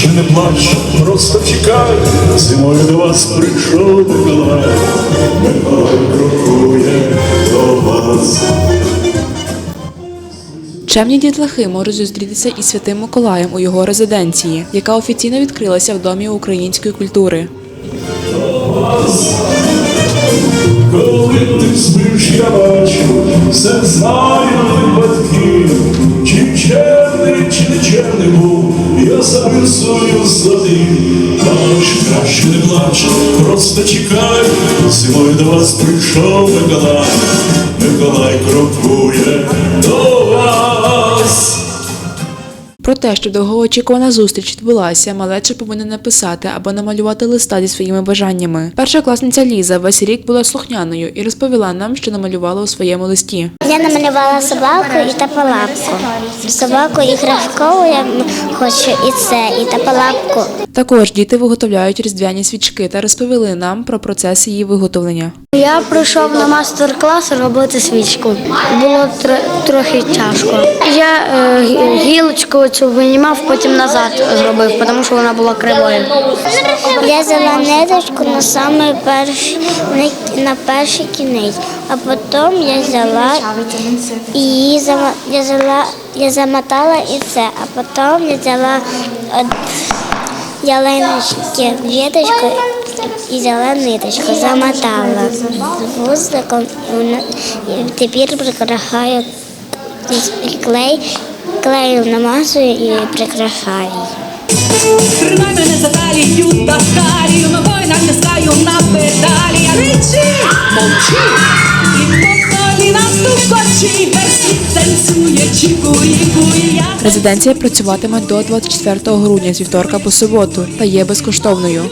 краще не плач, просто чекай, зимою до вас прийшов Миколай, Миколай крокує до вас. Чемні дітлахи можуть зустрітися із святим Миколаєм у його резиденції, яка офіційно відкрилася в домі української культури. Коли ти спиш, я бачу, все знаю батьків, записую сади. Плач, краще не плач, просто чекай, зимою до вас прийшов Миколай, Миколай крокує до вас. Про те, що довгоочікувана зустріч відбулася, малеча повинна написати або намалювати листа зі своїми бажаннями. Першокласниця Ліза весь рік була слухняною і розповіла нам, що намалювала у своєму листі. Я намалювала собаку і тапалапку. Собаку іграшкову я хочу і це, і тапалапку. Також діти виготовляють різдвяні свічки та розповіли нам про процес її виготовлення. Я прийшов на мастер-клас робити свічку. Було тр- трохи тяжко. Я е, гілочку цю винімав, потім назад зробив, тому що вона була кривою. Я взяла ниточку на самий перший на перший кінець, а потім я взяла і її я взяла, я замотала і це, а потім я взяла ялиночки віточку і взяла ниточку, замотала вузликом і тепер прикрашаю і клей, клею намазую і прикрашаю. Тримай мене за талію та талію, ногою натискаю на педалі. Я речі, мовчи, і по колінам стукочі, весь світ танцює, чікує, кує. Я Резиденція працюватиме до 24 грудня з вівторка по суботу та є безкоштовною.